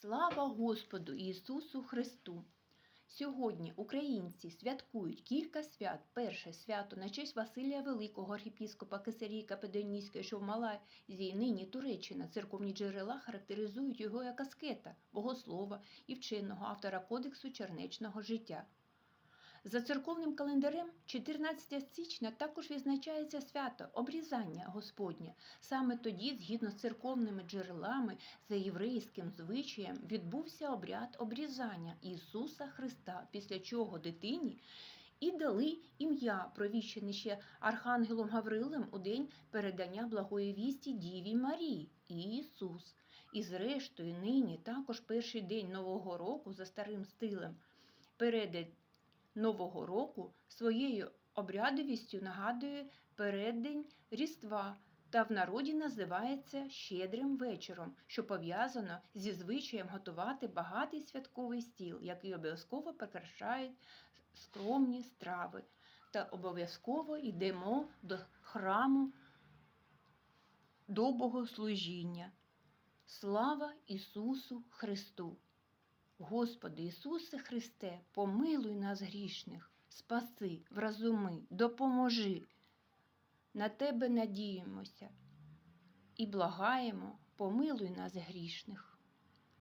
Слава Господу Ісусу Христу! Сьогодні українці святкують кілька свят. Перше свято на честь Василія Великого, архіпіскопа Кесарії Капедонійської, що в Малайзії, нині Туреччина. Церковні джерела характеризують його як аскета, богослова і вченого автора кодексу чернечного життя. За церковним календарем 14 січня також відзначається свято обрізання Господнє. Саме тоді, згідно з церковними джерелами, за єврейським звичаєм відбувся обряд обрізання Ісуса Христа, після чого дитині і дали ім'я, провіщене ще Архангелом Гаврилем у день передання благої вісті Діві Марії Ісус. І зрештою, нині також перший день Нового року за старим стилем перед Нового року своєю обрядовістю нагадує переддень Різдва та в народі називається Щедрим вечором, що пов'язано зі звичаєм готувати багатий святковий стіл, який обов'язково прикрашають скромні страви. Та обов'язково йдемо до храму до богослужіння. Слава Ісусу Христу! Господи Ісусе Христе, помилуй нас грішних, спаси, вразуми, допоможи. На Тебе надіємося і благаємо, помилуй нас грішних.